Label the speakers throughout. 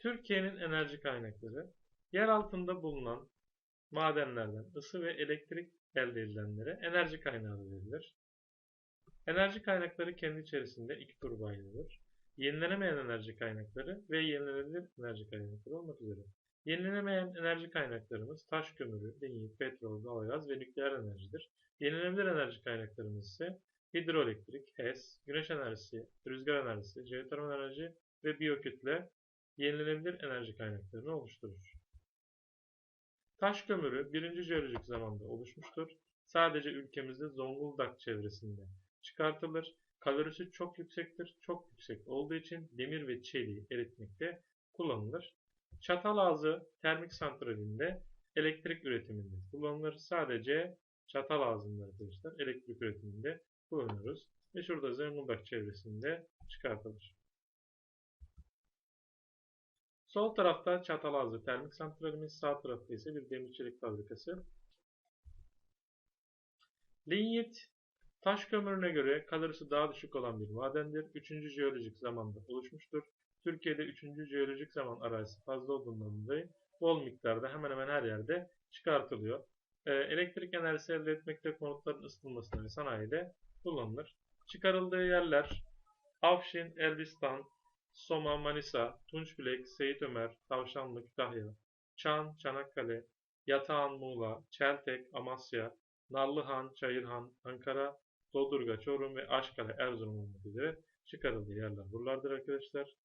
Speaker 1: Türkiye'nin enerji kaynakları, yer altında bulunan madenlerden ısı ve elektrik elde edilenlere enerji kaynağı verilir. Enerji kaynakları kendi içerisinde iki gruba ayrılır. Yenilenemeyen enerji kaynakları ve yenilenebilir enerji kaynakları olmak üzere. Yenilenemeyen enerji kaynaklarımız taş kömürü, linyit, petrol, doğalgaz ve nükleer enerjidir. Yenilenebilir enerji kaynaklarımız ise hidroelektrik, HES, güneş enerjisi, rüzgar enerjisi, jeotermal enerji ve biyokütle yenilenebilir enerji kaynaklarını oluşturur. Taş kömürü birinci jeolojik zamanda oluşmuştur. Sadece ülkemizde Zonguldak çevresinde çıkartılır. Kalorisi çok yüksektir. Çok yüksek olduğu için demir ve çeliği eritmekte kullanılır. Çatalazı termik santralinde elektrik üretiminde kullanılır. Sadece Çatalazı'nda arkadaşlar elektrik üretiminde kullanıyoruz. Ve şurada Zonguldak çevresinde çıkartılır. Sol tarafta Çatalazı termik santralimiz, sağ tarafta ise bir demir çelik fabrikası. Linyit, taş kömürüne göre kalorisi daha düşük olan bir madendir. Üçüncü jeolojik zamanda oluşmuştur. Türkiye'de üçüncü jeolojik zaman arazisi fazla olduğundan dolayı bol miktarda hemen hemen her yerde çıkartılıyor. Ee, elektrik enerjisi elde etmekte konutların ısıtılmasına ve sanayide kullanılır. Çıkarıldığı yerler Afşin, Elbistan, Soma, Manisa, Tunçbilek, Seyit Ömer, Tavşanlı, Kütahya, Çan, Çanakkale, Yatağan, Muğla, Çeltek, Amasya, Nallıhan, Çayırhan, Ankara, Dodurga, Çorum ve Aşkale, Erzurum olmak üzere çıkarıldığı yerler buralardır arkadaşlar.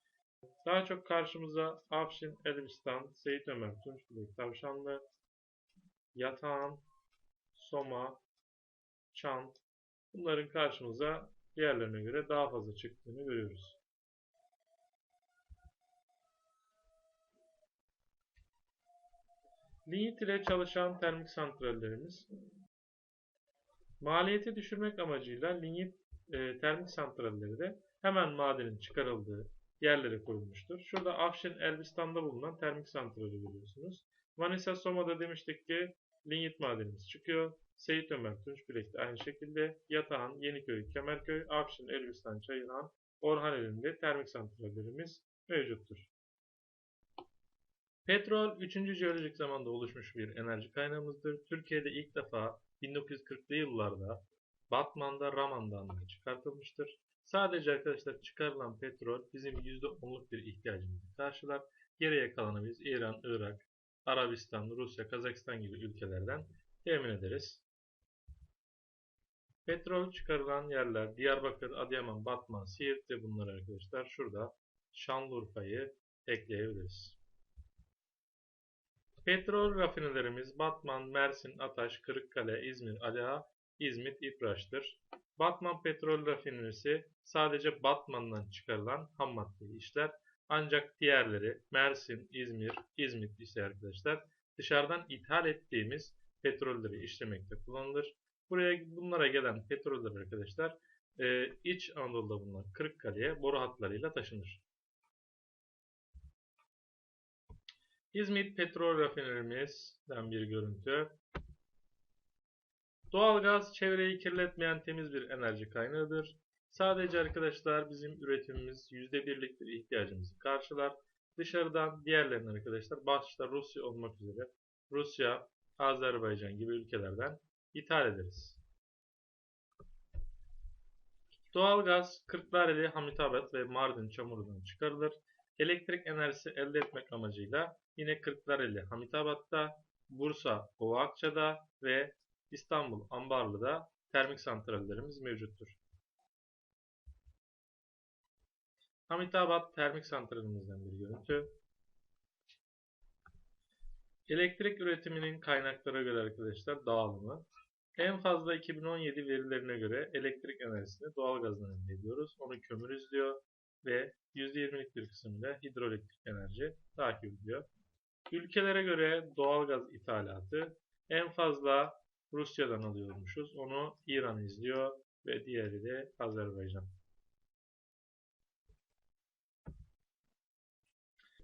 Speaker 1: Daha çok karşımıza Afşin, Elbistan, Seyit Ömer, Tunçbilek, Tavşanlı, Yatağan, Soma, Çan bunların karşımıza diğerlerine göre daha fazla çıktığını görüyoruz. Linyit ile çalışan termik santrallerimiz maliyeti düşürmek amacıyla linyit e, termik santralleri de hemen madenin çıkarıldığı yerlere kurulmuştur. Şurada Afşin Elbistan'da bulunan termik santrali görüyorsunuz. Manisa Soma'da demiştik ki linyit madenimiz çıkıyor. Seyit Ömer Tunçbilek'te aynı şekilde Yatağan, Yeniköy, Kemerköy, Afşin, Elbistan, Çayırhan, Orhaneli'nde termik santrallerimiz mevcuttur. Petrol 3. jeolojik zamanda oluşmuş bir enerji kaynağımızdır. Türkiye'de ilk defa 1940'lı yıllarda Batman'da Raman'dan çıkartılmıştır. Sadece arkadaşlar çıkarılan petrol bizim %10'luk bir ihtiyacımızı karşılar. Geriye kalanı biz İran, Irak, Arabistan, Rusya, Kazakistan gibi ülkelerden temin ederiz. Petrol çıkarılan yerler Diyarbakır, Adıyaman, Batman, Siirt ve bunlar arkadaşlar şurada Şanlıurfa'yı ekleyebiliriz. Petrol rafinelerimiz Batman, Mersin, Ataş, Kırıkkale, İzmir, Aliağa, İzmit, İpraş'tır. Batman Petrol Rafinerisi sadece Batman'dan çıkarılan ham maddeyi işler. Ancak diğerleri Mersin, İzmir, İzmit ise arkadaşlar dışarıdan ithal ettiğimiz petrolleri işlemekte kullanılır. Buraya bunlara gelen petroller arkadaşlar e, İç Anadolu'da bulunan Kırıkkale'ye boru hatlarıyla taşınır. İzmit Petrol Rafinerimizden bir görüntü. Doğalgaz çevreyi kirletmeyen temiz bir enerji kaynağıdır. Sadece arkadaşlar bizim üretimimiz %1'lik bir ihtiyacımızı karşılar. Dışarıdan diğerlerini arkadaşlar başta Rusya olmak üzere Rusya, Azerbaycan gibi ülkelerden ithal ederiz. Doğalgaz Kırklareli, Hamitabat ve Mardin çamurundan çıkarılır. Elektrik enerjisi elde etmek amacıyla yine Kırklareli, Hamitabat'ta, Bursa, Ovakça'da ve İstanbul, Ambarlı'da termik santrallerimiz mevcuttur. Hamitabat termik santralimizden bir görüntü. Elektrik üretiminin kaynaklara göre arkadaşlar dağılımı. En fazla 2017 verilerine göre elektrik enerjisini doğalgazdan elde ediyoruz. Onu kömür izliyor ve %20'lik bir kısmıyla hidroelektrik enerji takip ediyor. Ülkelere göre doğalgaz ithalatı en fazla Rusya'dan alıyormuşuz. Onu İran izliyor ve diğeri de Azerbaycan.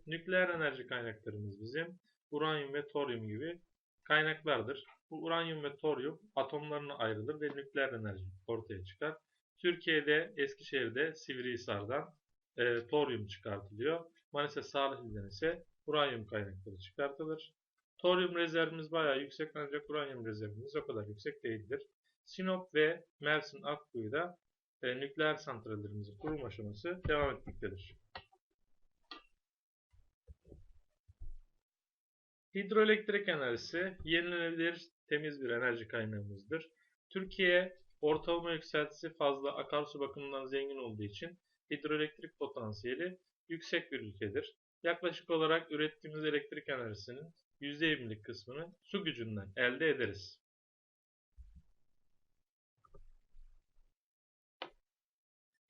Speaker 1: Nükleer enerji kaynaklarımız bizim uranyum ve toryum gibi kaynaklardır. Bu uranyum ve toryum atomlarına ayrılır ve nükleer enerji ortaya çıkar. Türkiye'de Eskişehir'de Sivrihisar'dan e, toryum çıkartılıyor. Manisa Salihli'den ise uranyum kaynakları çıkartılır. Toryum rezervimiz bayağı yüksek ancak uranyum rezervimiz o kadar yüksek değildir. Sinop ve Mersin Akkuyu'da e, nükleer santrallerimizin kurulum aşaması devam etmektedir. Hidroelektrik enerjisi yenilenebilir temiz bir enerji kaynağımızdır. Türkiye ortalama yükseltisi fazla akarsu bakımından zengin olduğu için hidroelektrik potansiyeli yüksek bir ülkedir. Yaklaşık olarak ürettiğimiz elektrik enerjisinin %20'lik kısmını su gücünden elde ederiz.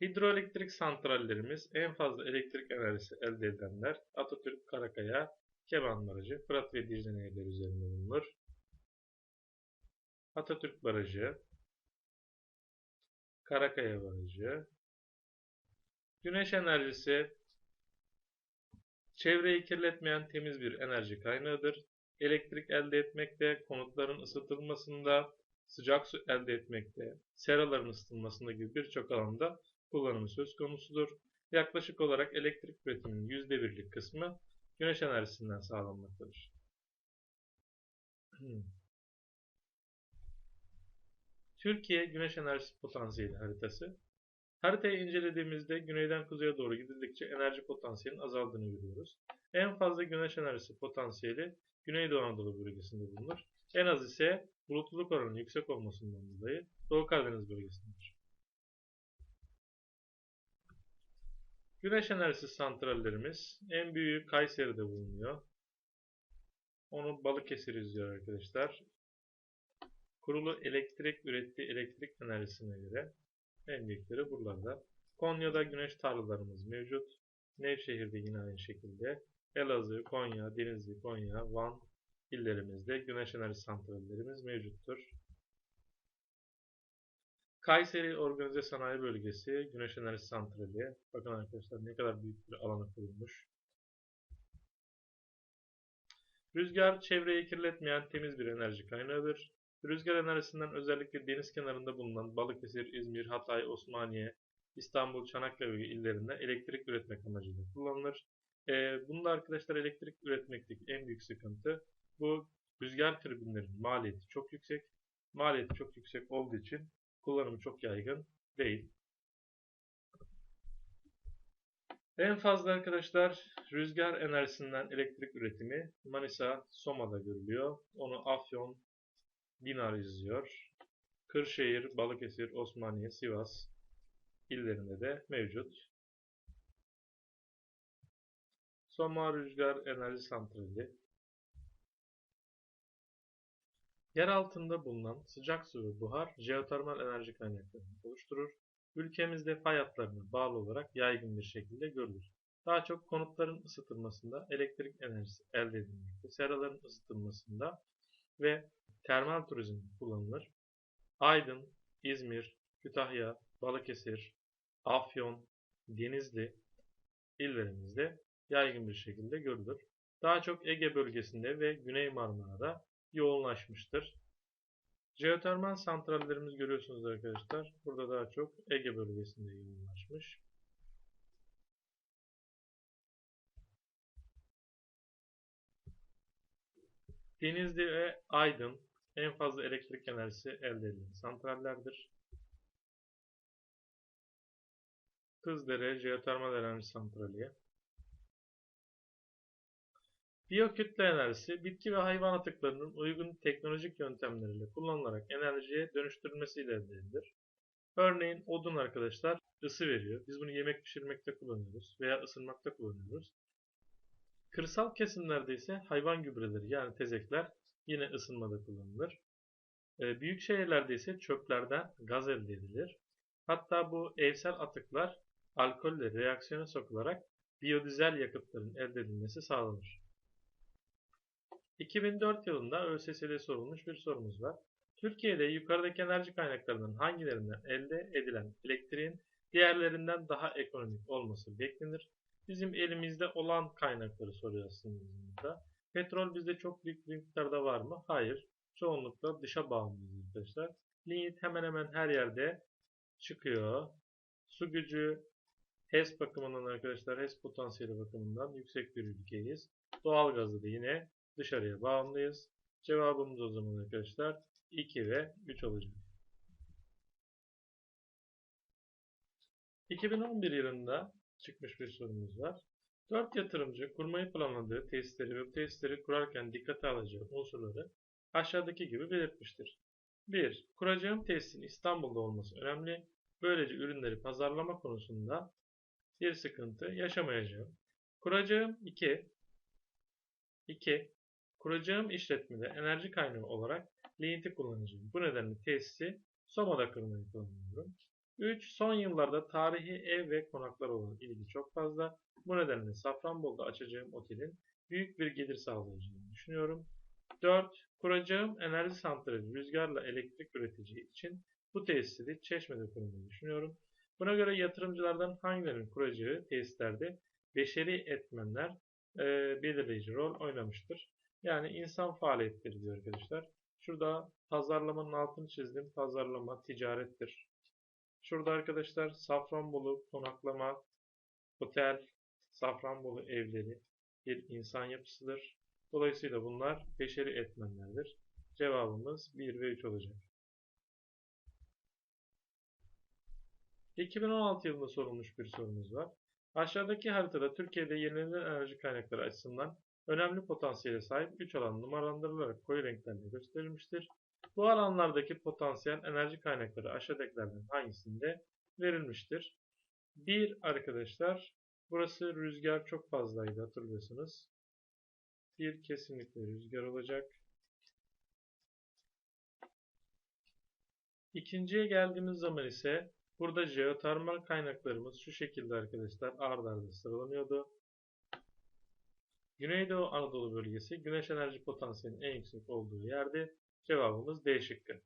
Speaker 1: Hidroelektrik santrallerimiz en fazla elektrik enerjisi elde edenler Atatürk, Karakaya, Keban Barajı, Fırat ve Dicle nehirleri üzerinde bulunur. Atatürk Barajı, Karakaya Barajı, Güneş enerjisi çevreyi kirletmeyen temiz bir enerji kaynağıdır. Elektrik elde etmekte, konutların ısıtılmasında, sıcak su elde etmekte, seraların ısıtılmasında gibi birçok alanda kullanımı söz konusudur. Yaklaşık olarak elektrik üretiminin %1'lik kısmı güneş enerjisinden sağlanmaktadır. Türkiye Güneş Enerjisi Potansiyeli haritası. Haritayı incelediğimizde güneyden kuzeye doğru gidildikçe enerji potansiyelinin azaldığını görüyoruz. En fazla güneş enerjisi potansiyeli Güneydoğu Anadolu bölgesinde bulunur. En az ise bulutluluk oranının yüksek olmasından dolayı Doğu Karadeniz bölgesindedir. Güneş enerjisi santrallerimiz en büyüğü Kayseri'de bulunuyor. Onu Balıkesir izliyor arkadaşlar. Kurulu elektrik ürettiği elektrik enerjisine göre en büyükleri buralarda. Konya'da güneş tarlalarımız mevcut. Nevşehir'de yine aynı şekilde. Elazığ, Konya, Denizli, Konya, Van illerimizde güneş enerji santrallerimiz mevcuttur. Kayseri Organize Sanayi Bölgesi Güneş Enerji Santrali. Bakın arkadaşlar ne kadar büyük bir alana kurulmuş. Rüzgar çevreyi kirletmeyen temiz bir enerji kaynağıdır. Rüzgar enerjisinden özellikle deniz kenarında bulunan Balıkesir, İzmir, Hatay, Osmaniye, İstanbul, Çanakkale illerinde elektrik üretmek amacıyla kullanılır. Ee, bunda arkadaşlar elektrik üretmekteki en büyük sıkıntı bu rüzgar türbinlerin maliyeti çok yüksek. Maliyeti çok yüksek olduğu için kullanımı çok yaygın değil. En fazla arkadaşlar rüzgar enerjisinden elektrik üretimi Manisa, Soma'da görülüyor. Onu Afyon, Dinar izliyor. Kırşehir, Balıkesir, Osmaniye, Sivas illerinde de mevcut. Soma Rüzgar Enerji Santrali Yer altında bulunan sıcak su ve buhar jeotermal enerji kaynaklarını oluşturur. Ülkemizde fay hatlarına bağlı olarak yaygın bir şekilde görülür. Daha çok konutların ısıtılmasında elektrik enerjisi elde edilmekte, seraların ısıtılmasında ve termal turizm kullanılır. Aydın, İzmir, Kütahya, Balıkesir, Afyon, Denizli illerimizde yaygın bir şekilde görülür. Daha çok Ege bölgesinde ve Güney Marmara'da yoğunlaşmıştır. Jeotermal santrallerimiz görüyorsunuz arkadaşlar. Burada daha çok Ege bölgesinde yoğunlaşmış. Denizli ve Aydın en fazla elektrik enerjisi elde edilen santrallerdir. Kızdere Jeotermal Enerji Santrali Biyokütle enerjisi, bitki ve hayvan atıklarının uygun teknolojik yöntemleriyle kullanılarak enerjiye dönüştürülmesiyle elde edilir. Örneğin odun arkadaşlar ısı veriyor. Biz bunu yemek pişirmekte kullanıyoruz veya ısınmakta kullanıyoruz. Kırsal kesimlerde ise hayvan gübreleri yani tezekler yine ısınmada kullanılır. Ee, büyük şehirlerde ise çöplerden gaz elde edilir. Hatta bu evsel atıklar alkolle reaksiyona sokularak biyodizel yakıtların elde edilmesi sağlanır. 2004 yılında ÖSS'de sorulmuş bir sorumuz var. Türkiye'de yukarıdaki enerji kaynaklarının hangilerinden elde edilen elektriğin diğerlerinden daha ekonomik olması beklenir? Bizim elimizde olan kaynakları soruyor aslında. Petrol bizde çok büyük bir miktarda var mı? Hayır. Çoğunlukla dışa bağımlıyız arkadaşlar. Lignit hemen hemen her yerde çıkıyor. Su gücü HES bakımından arkadaşlar HES potansiyeli bakımından yüksek bir ülkeyiz. Doğalgazı da yine dışarıya bağımlıyız. Cevabımız o zaman arkadaşlar 2 ve 3 olacak. 2011 yılında çıkmış bir sorumuz var. 4 yatırımcı kurmayı planladığı tesisleri ve tesisleri kurarken dikkate alacağı unsurları aşağıdaki gibi belirtmiştir. 1. Kuracağım tesisin İstanbul'da olması önemli. Böylece ürünleri pazarlama konusunda bir sıkıntı yaşamayacağım. Kuracağım 2. 2. Kuracağım işletmede enerji kaynağı olarak ligniti kullanacağım. Bu nedenle tesisi Soma'da kurmayı planlıyorum. 3. Son yıllarda tarihi ev ve konaklar olan ilgi çok fazla. Bu nedenle Safranbolu'da açacağım otelin büyük bir gelir sağlayacağını düşünüyorum. 4. Kuracağım enerji santrali rüzgarla elektrik üreteceği için bu tesisi Çeşme'de kurmayı düşünüyorum. Buna göre yatırımcılardan hangilerinin kuracağı tesislerde beşeri etmenler e, belirleyici rol oynamıştır. Yani insan faaliyetleri diyor arkadaşlar. Şurada pazarlamanın altını çizdim. Pazarlama ticarettir. Şurada arkadaşlar Safranbolu konaklama, otel, Safranbolu evleri bir insan yapısıdır. Dolayısıyla bunlar beşeri etmenlerdir. Cevabımız 1 ve 3 olacak. 2016 yılında sorulmuş bir sorumuz var. Aşağıdaki haritada Türkiye'de yenilenebilir enerji kaynakları açısından önemli potansiyele sahip 3 alan numaralandırılarak koyu renklerle gösterilmiştir. Bu alanlardaki potansiyel enerji kaynakları aşağıdakilerden hangisinde verilmiştir? 1 arkadaşlar, burası rüzgar çok fazlaydı hatırlıyorsunuz. Bir kesinlikle rüzgar olacak. İkinciye geldiğimiz zaman ise burada jeotermal kaynaklarımız şu şekilde arkadaşlar ard arda sıralanıyordu. Güneydoğu Anadolu bölgesi güneş enerji potansiyelinin en yüksek olduğu yerde cevabımız D şıkkı.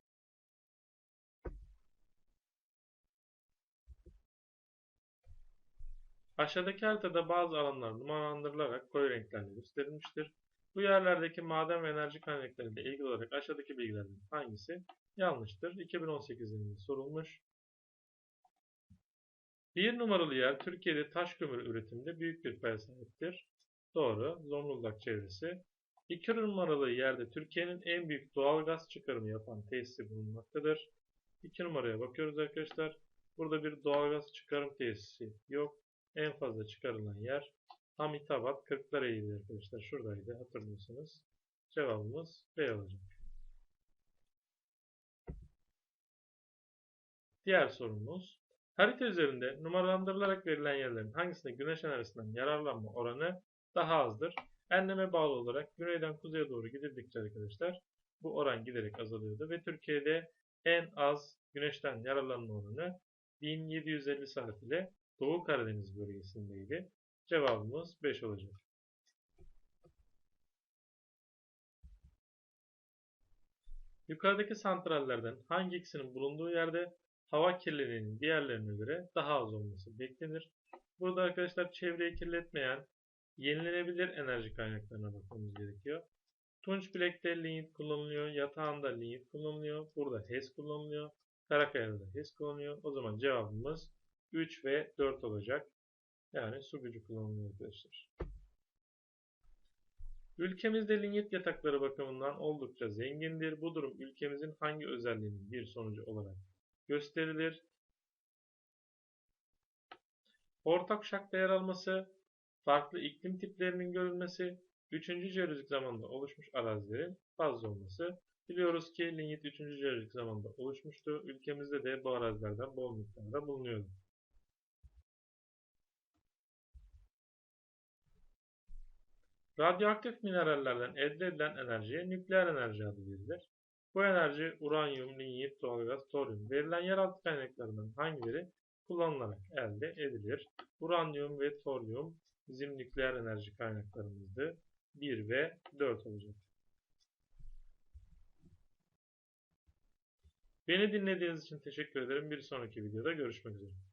Speaker 1: Aşağıdaki haritada bazı alanlar numaralandırılarak koyu renklerle gösterilmiştir. Bu yerlerdeki maden ve enerji kaynakları ile ilgili olarak aşağıdaki bilgilerden hangisi yanlıştır? 2018 yılında sorulmuş. Bir numaralı yer Türkiye'de taş kömür üretiminde büyük bir paya sahiptir. Doğru. Zonguldak çevresi. İki numaralı yerde Türkiye'nin en büyük doğal gaz çıkarımı yapan tesisi bulunmaktadır. İki numaraya bakıyoruz arkadaşlar. Burada bir doğal gaz çıkarım tesisi yok. En fazla çıkarılan yer Hamitabat Kırklareli'ydi arkadaşlar. Şuradaydı hatırlıyorsunuz. Cevabımız B olacak. Diğer sorumuz. Harita üzerinde numaralandırılarak verilen yerlerin hangisinde güneş enerjisinden yararlanma oranı daha azdır? Enleme bağlı olarak güneyden kuzeye doğru gidildikçe arkadaşlar bu oran giderek azalıyordu ve Türkiye'de en az güneşten yararlanma oranı 1750 saat ile Doğu Karadeniz bölgesindeydi. Cevabımız 5 olacak. Yukarıdaki santrallerden hangi ikisinin bulunduğu yerde hava kirliliğinin diğerlerine göre daha az olması beklenir? Burada arkadaşlar çevreyi kirletmeyen yenilenebilir enerji kaynaklarına bakmamız gerekiyor. Tunç bilekte lignit kullanılıyor, yatağında lignit kullanılıyor, burada HES kullanılıyor, Karakaya'da HES kullanılıyor. O zaman cevabımız 3 ve 4 olacak. Yani su gücü kullanılıyor arkadaşlar. Ülkemizde lignit yatakları bakımından oldukça zengindir. Bu durum ülkemizin hangi özelliğinin bir sonucu olarak gösterilir? Ortak kuşakta yer alması, farklı iklim tiplerinin görülmesi, 3. jeolojik zamanda oluşmuş arazilerin fazla olması. Biliyoruz ki lignit 3. jeolojik zamanda oluşmuştu. Ülkemizde de bu arazilerden bol miktarda bulunuyordu. Radyoaktif minerallerden elde edilen enerjiye nükleer enerji adı verilir. Bu enerji uranyum, linyit, doğalgaz, toryum verilen yeraltı kaynaklarından hangileri kullanılarak elde edilir? Uranyum ve toryum bizim nükleer enerji kaynaklarımızdı. 1 ve 4 olacak. Beni dinlediğiniz için teşekkür ederim. Bir sonraki videoda görüşmek üzere.